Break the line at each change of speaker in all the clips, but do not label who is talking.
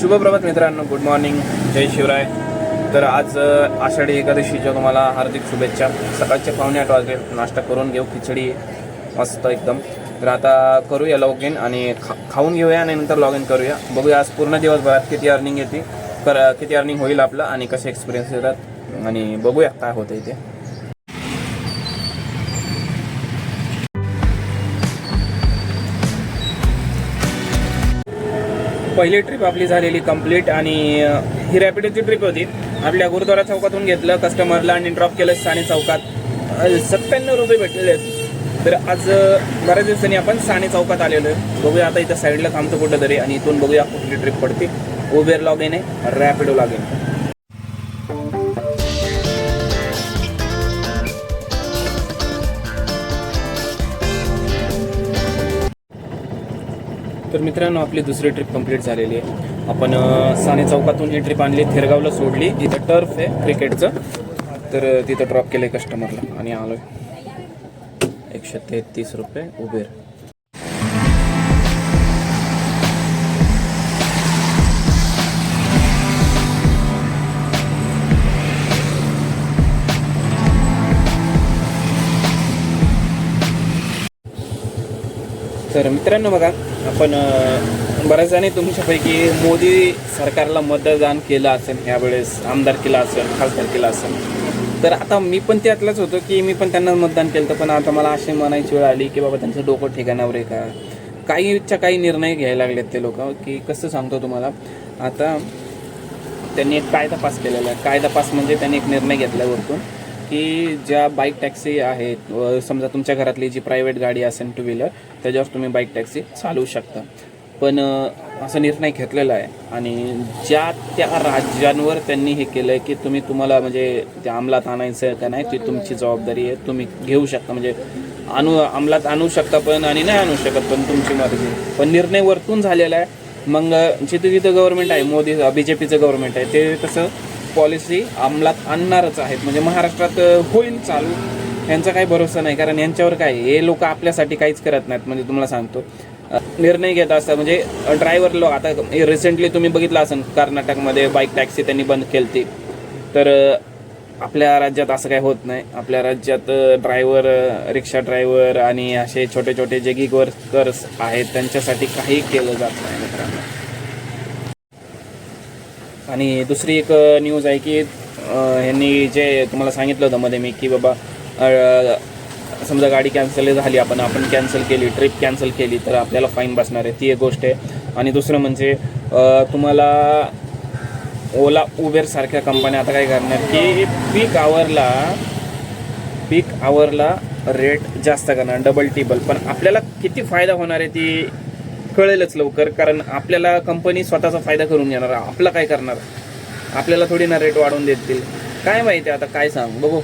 शुभप्रभात मित्रांनो good morning जय शिवराय. तर आज आषाढी एकादशीच्या तुम्हाला हार्दिक शुभेच्छा. सकाळचे पाहुणे आठ वाजले नाश्ता करून घेऊ खिचडी मस्त एकदम. तर आता करूया लॉग इन आणि खा खाऊन घेऊया आणि नंतर लॉग इन करूया. बघूया आज पूर्ण दिवसभरात किती अर्निंग येते कर किती अर्निंग होईल आपलं आणि कसे एक्सपिरियन्स येतात. आणि बघूया काय होतं इथे पहिली ट्रिप आपली झालेली कंप्लीट आणि ही रॅपिडोची ट्रिप होती. आपल्या गुरुद्वारा चौकातून घेतलं कस्टमरला आणि ड्रॉप केलं साने चौकात. सत्त्याण्णव रुपये भेटलेले आहेत. तर आज बऱ्याच दिवसांनी आपण साने चौकात आलेलो आहे. बघूया आता इथं साईडला थांबतो कुठं तरी आणि इथून बघूया कुठली ट्रिप पडते. उबेर लॉग इन आहे रॅपिडो लॉग इन तर मित्रांनो आपली दुसरी ट्रिप कंप्लीट झालेली आहे. आपण साने चौकातून ही ट्रिप आणली थेरगावला सोडली. इथं टर्फ आहे क्रिकेटचं तर तिथं ड्रॉप केलं आहे कस्टमरला आणि आलो एकशे तेहतीस रुपये उबेर. तर मित्रांनो बघा आपण बऱ्याचजणी बऱ्याच जणी तुमच्यापैकी मोदी सरकारला मतदान केलं असेल ह्यावेळेस आमदार केला असेल खासदार केला असेल. तर आता मी पण त्यातलाच होतो की मी पण त्यांना मतदान केलं पण आता मला अशी म्हणायची वेळ आली की बाबा त्यांचं डोकं ठिकाणावर आहे का? काहीच्या काही निर्णय घ्यायला लागलेत ते लोक की कसं सांगतो तुम्हाला? आता त्यांनी एक कायदा पास केलेला आहे. कायदा पास म्हणजे त्यांनी एक निर्णय घेतला वरतून. की ज्या बाईक टॅक्सी आहेत समजा तुमच्या घरातली जी प्रायव्हेट गाडी असेल टू व्हीलर त्याच्यावर तुम्ही बाईक टॅक्सी चालवू शकता. पण असा निर्णय घेतलेला आहे आणि ज्या त्या राज्यांवर त्यांनी हे केलं आहे की तुम्ही तुम्हाला म्हणजे त्या अंमलात आणायचं का नाही ती तुमची जबाबदारी आहे तुम्ही घेऊ शकता. म्हणजे आणू अंमलात आणू शकता पण आणि नाही आणू शकत पण तुमची मर्जी. पण निर्णय वरतून झालेला आहे. मग जिथं जिथं गव्हर्नमेंट आहे मोदी बी जे पीचं गव्हर्नमेंट आहे ते तसं पॉलिसी अंमलात आणणारच आहेत. म्हणजे महाराष्ट्रात होईल चालू. यांचा काही भरोसा नाही. कारण यांच्यावर काय हे लोक आपल्यासाठी काहीच करत नाहीत म्हणजे तुम्हाला सांगतो. निर्णय घेत असतात. म्हणजे ड्रायव्हर लोक आता रिसेंटली तुम्ही बघितलं असेल कर्नाटकमध्ये बाईक टॅक्सी त्यांनी बंद केली तर आपल्या राज्यात असं काही होत नाही. आपल्या राज्यात ड्रायव्हर रिक्षा ड्रायव्हर आणि असे छोटे छोटे जे गिग वर्कर्स आहेत त्यांच्यासाठी काही केलं जात नाही मित्रांनो. आणि दुसरी एक न्यूज आहे की ह्यांनी जे तुम्हाला सांगितलं होतं मध्ये मी की बाबा समजा गाडी कॅन्सल झाली आपण आपण कॅन्सल केली ट्रिप कॅन्सल केली तर आपल्याला फाईन बसणार आहे. ती एक गोष्ट आहे. आणि दुसरं म्हणजे तुम्हाला ओला उबेरसारख्या कंपन्या आता काय करणार की पीक आवरला पीक आवरला रेट जास्त करणार डबल टिबल पण आपल्याला किती फायदा होणार आहे ती कळेलच लवकर कारण आपल्याला कंपनी स्वतःचा फायदा करून घेणार. आपलं काय करणार? आपल्याला थोडी ना रेट वाढवून देतील. काय माहिती आता काय सांग? बघू.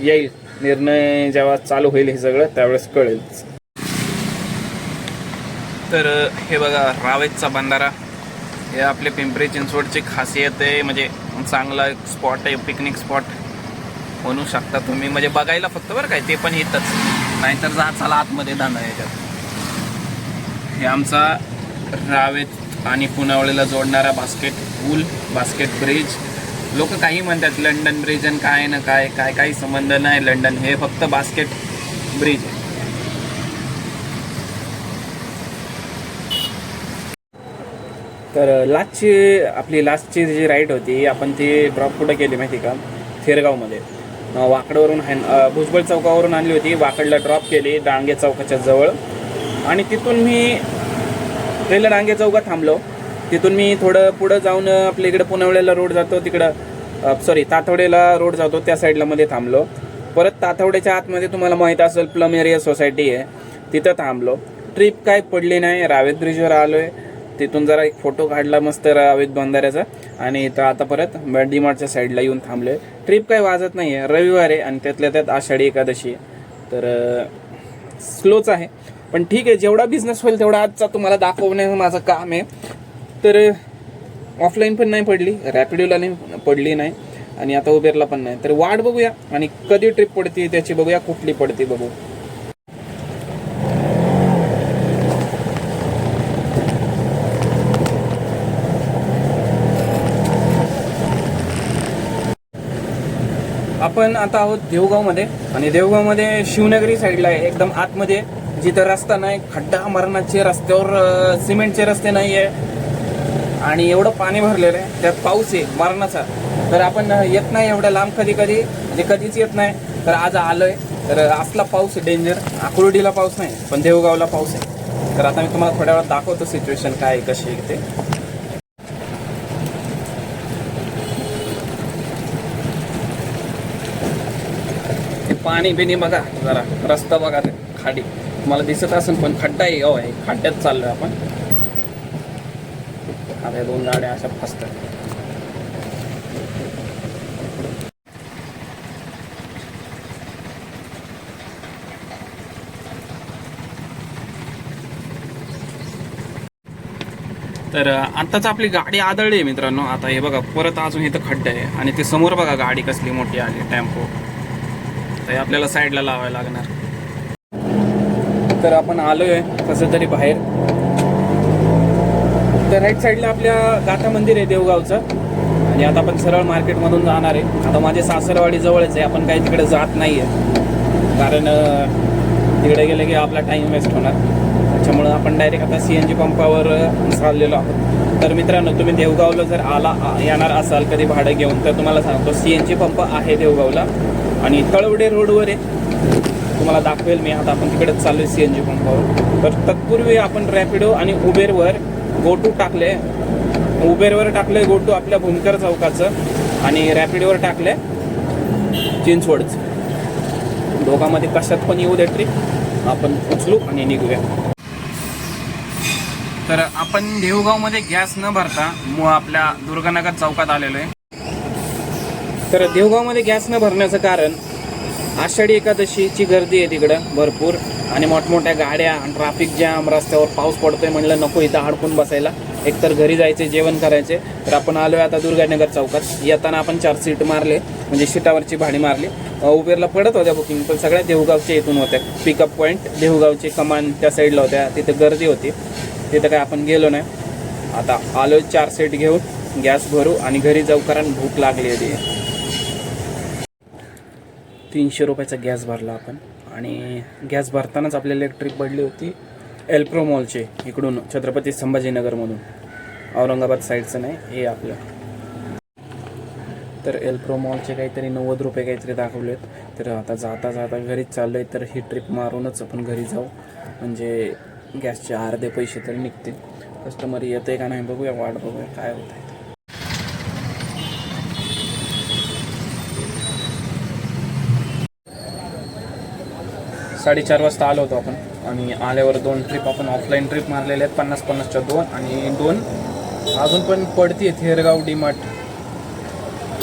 येईल. निर्णय जेव्हा चालू होईल हे सगळं त्यावेळेस कळेल. तर हे बघा रावेतचा बंधारा हे आपले पिंपरी चिंचवडची खासियत आहे. म्हणजे चांगला स्पॉट आहे पिकनिक स्पॉट म्हणू शकता तुम्ही. म्हणजे बघायला फक्त बरं काय ते पण येतच नाहीतर जा चला आतमध्ये दांदा याच्यात. हे आमचा रावेत आणि पुनावळीला जोडणारा बास्केट पूल बास्केट ब्रिज लोक काही म्हणतात लंडन ब्रिज आणि काय ना काय काय काही संबंध नाही लंडन. हे फक्त बास्केट ब्रिज आहे तर लास्टची आपली लास्टची जी राईड होती आपण ती ड्रॉप कुठं केली माहिती का? थेरगावमध्ये. वाकडवरून हॅन भुजबळ चौकावरून आणली होती. वाकडला ड्रॉप केली डांगे चौकाच्या जवळ. आणि तिथून मी पहिलं डांगे चौकात थांबलो. तिथून मी थोडं पुढं जाऊन आपल्या इकडे पुनवळ्याला रोड जातो तिकडं सॉरी तातवडेला रोड जातो त्या साईडला मध्ये थांबलो. परत तातवड्याच्या आतमध्ये तुम्हाला माहीत असेल प्लम एरिया सोसायटी आहे. तिथं थांबलो. ट्रिप काय पडली नाही रावेत ब्रिजवर आलो आहे तिथून जरा एक फोटो काढला मस्त रावेत बंधाऱ्याचा. आणि इथं आता परत डीमार्टच्या साईडला येऊन थांबलोय. ट्रिप काय वाजत नाही आहे रविवार आहे आणि त्यातल्या त्यात आषाढी एकादशी आहे. तर स्लोच आहे. पण ठीक आहे जेवढा बिझनेस होईल तेवढा आजचा तुम्हाला दाखवणे माझं काम आहे. तर ऑफलाईन पण नाही पडली रॅपिडोला नाही पडली नाही आणि आता उबेरला पण नाही. तर वाट बघूया आणि कधी ट्रिप पडते त्याची बघूया कुठली पडते बघू. आपण आता आहोत देवगावमध्ये आणि देवगावमध्ये शिवनगरी साईडला आहे एकदम आतमध्ये. जिथं रस्ता नाही खड्डा मरणाचे रस्त्यावर सिमेंटचे रस्ते नाही आहे आणि एवढं पाणी भरलेलं आहे त्यात पाऊस आहे मरणाचा. तर आपण येत नाही एवढ्या लांब कधी कधी म्हणजे कधीच येत नाही. तर आज आलोय तर असला पाऊस आहे डेंजर आकुर्डीला पाऊस नाही पण देवगावला पाऊस आहे. तर आता मी तुम्हाला थोड्या वेळात दाखवतो सिच्युएशन काय आहे, कशी आहे ते. पाणी बिनी बघा जरा. रस्ता बघा ते खाडी तुम्हाला दिसत असेल पण खड्डा आहे हो आहे खड्ड्यात चाललोय आपण. आता दोन गाड्या अशा फसतात. तर आत्ताच आपली गाडी आदळली आहे मित्रांनो. आता हे बघा परत अजून इथं खड्डा आहे. आणि ते समोर बघा गाडी कसली मोठी आली टेम्पो. तर हे आपल्याला साईडला लावायला लागणार. तर आपण आलोय कसं तरी बाहेर. तर राईट साईडला आपल्या गाथा मंदिर आहे देवगावचं. आणि आता आपण सरळ मार्केटमधून जाणार आहे. आता माझे सासरवाडी जवळच आहे. आपण काही तिकडे जात नाही आहे कारण तिकडे गेलं की आपला टाईम वेस्ट होणार. त्याच्यामुळं आपण डायरेक्ट आता सी एन जी पंपावर चाललेलो आहोत. तर मित्रांनो तुम्ही देवगावला जर आला आ- येणार असाल कधी भाडं घेऊन तर तुम्हाला सांगतो सी एन जी पंप आहे देवगावला. आणि तळवडे रोडवर आहे. तुम्हाला दाखवेल मी आता आपण तिकडेच चाललोय सी एन जी पंपावर. तर तत्पूर्वी आपण रॅपिडो आणि उबेरवर गोटू टाकले. उबेरवर टाकले गोटू आपल्या भूमकर चौकाचं आणि रॅपिडोवर टाकले चिंचवडचं. दोघांमध्ये कशात पण येऊ दे ट्रिप आपण उचलू आणि निघूया. तर आपण देऊगावमध्ये गॅस न भरता मग आपल्या दुर्गानगर चौकात आलेलो आहे तर देवगावमध्ये गॅस न भरण्याचं कारण आषाढी एकादशीची गर्दी आहे तिकडं भरपूर. आणि मोठमोठ्या गाड्या ट्राफिक ज्याम रस्त्यावर पाऊस पडतोय म्हणलं नको इथं अडकून बसायला. एकतर घरी जायचे जेवण करायचे तर आपण आलो आहे आता दुर्गानगर चौकात. येताना आपण चार सीट मारले म्हणजे सीटावरची भाडी मारली. उबेरला पडत होत्या बुकिंग पण सगळ्या देवगावच्या इथून होत्या. पिकअप पॉईंट देवगावचे कमान त्या साईडला होत्या. तिथे गर्दी होती. तिथं काय आपण गेलो नाही. आता आलो चार सीट घेऊन गॅस भरू आणि घरी जाऊ कारण भूक लागली होती तीनशे रुपयाचा गॅस भरला आपण. आणि गॅस भरतानाच आपल्याला एक ट्रिप पडली होती एल्प्रो मॉलचे इकडून छत्रपती संभाजीनगरमधून औरंगाबाद साईडचं नाही हे आपलं. तर एल्प्रो मॉलचे काहीतरी नव्वद रुपये काहीतरी दाखवलेत. तर आता जाता जाता घरीच चाललो आहे तर ही ट्रिप मारूनच आपण घरी जाऊ. म्हणजे गॅसचे अर्धे पैसे तरी निघतील. कस्टमर येते का नाही बघूया वाट बघूया काय होतं साडेचार वाजता आलो होतो आपण. आणि आल्यावर दोन ट्रिप आपण ऑफलाईन ट्रिप मारलेल्या आहेत पन्नास पन्नासच्या दोन आणि दोन. अजून पण पडती थेरगाव डीमार्ट.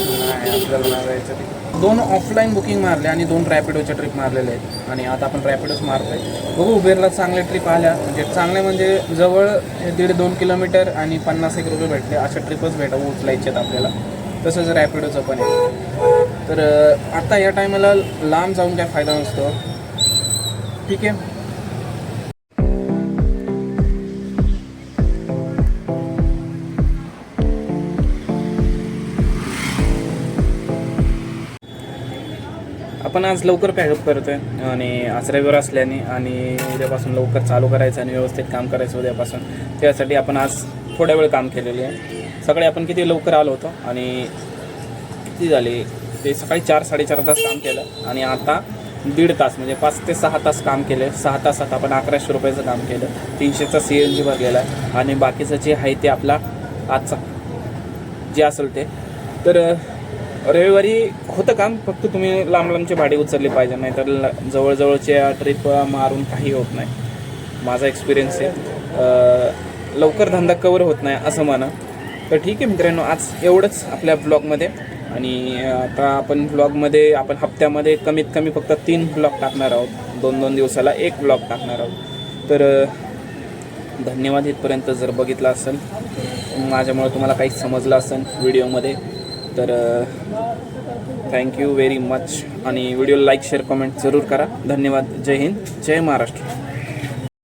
नाही आपल्याला नाही जायचं ते. दोन ऑफलाईन बुकिंग मारले आणि दोन रॅपिडोच्या ट्रिप मारलेले आहेत. आणि आता आपण रॅपिडोच मारतोय. बघू उबेरला चांगल्या ट्रिप आल्या. म्हणजे चांगले म्हणजे जवळ दीड दोन किलोमीटर आणि पन्नास एक रुपये भेटले. अशा ट्रिपच भेटा उचलायचे आहेत आपल्याला. तसंच रॅपिडोचं पण आहे. तर आता या टायमाला लांब जाऊन काय फायदा नसतो. ठीक आहे. आपण आज लवकर पॅकअप करतोय आणि आज रविवार असल्याने आणि उद्यापासून लवकर चालू करायचं आणि व्यवस्थित काम करायचं उद्यापासून त्यासाठी आपण आज थोड्या वेळ काम केलेले आहे. सकाळी आपण किती लवकर आलो होतो आणि किती झाले? ते सकाळी चार साडेचार तास काम केलं आणि आता दीड तास म्हणजे पाच ते सहा तास काम केलं. सहा तासात आपण अकराशे रुपयाचं काम केलं. तीनशेचा सी एन जी भरलेला आहे आणि बाकीचं जे आहे ते आपला आजचा जे असेल ते. तर रविवारी होतं काम फक्त तुम्ही लांब लांबची भाडी उचलली पाहिजे नाही तर ल- जवळजवळच्या ट्रिप मारून काही होत नाही. माझा एक्सपिरियन्स आहे. लवकर धंदा कवर होत नाही असं म्हणा. तर ठीक आहे मित्रांनो आज एवढंच आपल्या ब्लॉगमध्ये आणि आता आपण ब्लॉगमध्ये आपण हप्त्यामध्ये कमीत कमी फक्त तीन ब्लॉग टाकणार आहोत. दोन दोन दिवसाला एक ब्लॉग टाकणार आहोत. तर धन्यवाद इथपर्यंत जर बघितलं असेल माझ्यामुळे तुम्हाला काही समजलं असेल व्हिडिओमध्ये तर थँक्यू व्हेरी मच आणि व्हिडिओ लाईक शेअर कमेंट जरूर करा. धन्यवाद. जय हिंद. जय महाराष्ट्र.